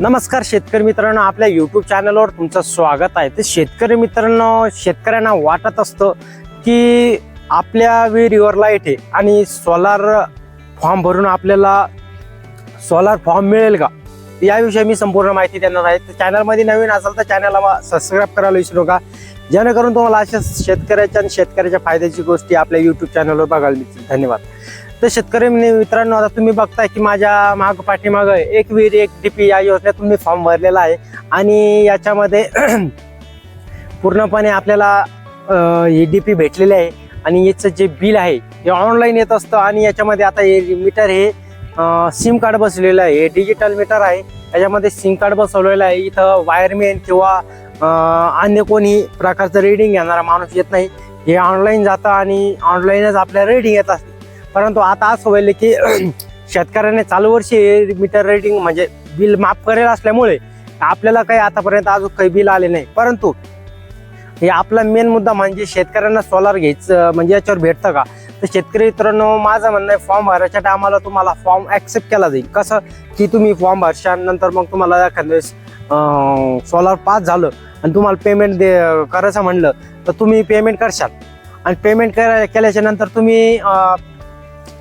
नमस्कार शेतकरी मित्रांनो आपल्या यूट्यूब चॅनलवर तुमचं स्वागत आहे. तर शेतकरी मित्रांनो शेतकऱ्यांना वाटत असतं की आपल्या विहिरीवर लाइट आहे आणि सोलार फॉर्म भरून आपल्याला सोलार फॉर्म मिळेल का? याविषयी मी संपूर्ण माहिती देणार आहे. तर चॅनलमध्ये नवीन असाल तर चॅनलला सबस्क्राईब करायला विसरू नका. जेणेकरून तुम्हाला अशा शेतकऱ्याच्या आणि शेतकऱ्याच्या फायद्याची गोष्टी आपल्या यूट्यूब चॅनलवर बघायला मिळतील. धन्यवाद. तर शेतकरी मित्रांनो आता तुम्ही बघताय की माझ्या माग पाठीमाग एक विहीर एक डीपी या योजनेतून मी फॉर्म भरलेला आहे. आणि याच्यामध्ये पूर्णपणे आपल्याला अं, डी पी भेटलेली आहे. आणि याचं जे बिल आहे हे ऑनलाईन येत असतं. आणि याच्यामध्ये आता हे मीटर हे सिम कार्ड बसलेलं आहे. हे डिजिटल मीटर आहे. याच्यामध्ये सिम कार्ड बसवलेलं आहे. इथं वायरमॅन किंवा अन्य कोणी प्रकारचं रिडिंग घेणारा माणूस येत नाही. हे ऑनलाईन जातं आणि ऑनलाईनच आपल्या रिडिंग येत असते. परंतु आता असं व्हायलं की शेतकऱ्याने चालू वर्षी मीटर रेटिंग म्हणजे बिल माफ करेल असल्यामुळे आपल्याला काही आतापर्यंत अजून काही बिल आले नाही. परंतु हे आपला मेन मुद्दा म्हणजे शेतकऱ्यांना सोलार घ्यायचं म्हणजे याच्यावर भेटतं का? तर शेतकरी मित्रांनो माझं म्हणणं आहे फॉर्म भरायच्या टायमाला तुम्हाला फॉर्म ऍक्सेप्ट केला जाईल. कसं? की तुम्ही फॉर्म भरशा नंतर मग तुम्हाला एखाद्या सोलार पास झालं आणि तुम्हाला पेमेंट दे करायचं म्हणलं तर तुम्ही पेमेंट करशाल. आणि पेमेंट करा केल्याच्यानंतर तुम्ही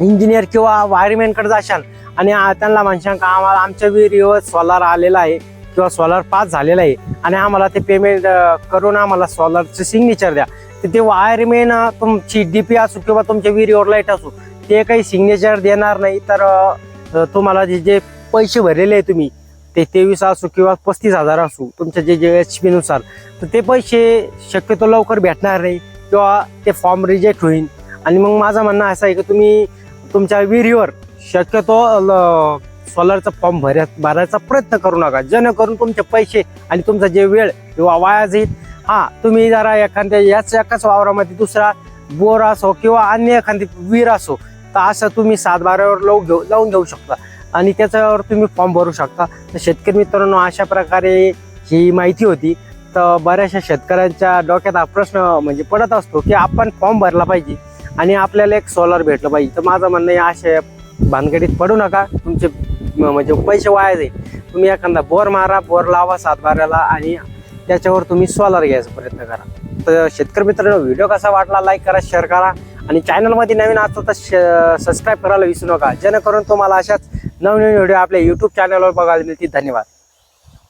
इंजिनियर किंवा वायरमॅनकडे जाशाल आणि त्यांना म्हणशाल का आम्हाला आमच्या विहिरीवर सोलार आलेला आहे किंवा सोलार पास झालेला आहे आणि आम्हाला ते पेमेंट करून आम्हाला सोलारचं सिग्नेचर द्या. तर ते वायरमॅन तुमची डी पी असो किंवा तुमच्या विहिरीवर लाइट असो ते काही सिग्नेचर देणार नाही. तर तुम्हाला जे जे पैसे भरलेले आहे तुम्ही ते तेवीस असू किंवा पस्तीस हजार असू तुमच्या जे जे एच पीनुसार तर ते पैसे शक्यतो लवकर भेटणार नाही किंवा ते फॉर्म रिजेक्ट होईल. आणि मग माझं म्हणणं असं आहे की तुम्ही तुमच्या विहिरीवर शक्यतो ल- सोलारचा फॉर्म भरया भरायचा प्रयत्न करू नका. जेणेकरून तुमचे पैसे आणि तुमचा जे वेळ किंवा वाया जाईल हा तुम्ही जरा एखाद्या याच एकाच वावरामध्ये दुसरा बोर असो किंवा अन्य एखादी विहीर असो तर असं तुम्ही सात बारावर लावून घेऊ लावून घेऊ शकता. आणि त्याच्यावर तुम्ही फॉर्म भरू शकता. तर शेतकरी मित्रांनो अशा प्रकारे ही माहिती होती. तर बऱ्याचशा शेतकऱ्यांच्या डोक्यात हा प्रश्न म्हणजे पडत असतो की आपण फॉर्म भरला पाहिजे. आणि आपल्याला एक सोलार भेटलं. पाहिजे तर माझं म्हणणं आहे अशा भानगडीत पडू नका. तुमचे म्हणजे पैसे वाया जाईल. तुम्ही एखादा बोर मारा बोर लावा सातबाऱ्याला आणि त्याच्यावर तुम्ही सोलार घ्यायचा प्रयत्न करा. तर शेतकरी मित्रांनो व्हिडिओ कसा वाटला लाईक करा शेअर करा आणि चॅनलमध्ये नवीन असतो तर सबस्क्राईब करायला विसरू नका. जेणेकरून तुम्हाला अशाच नवनवीन व्हिडिओ आपल्या यूट्यूब चॅनलवर बघायला मिळतील. धन्यवाद.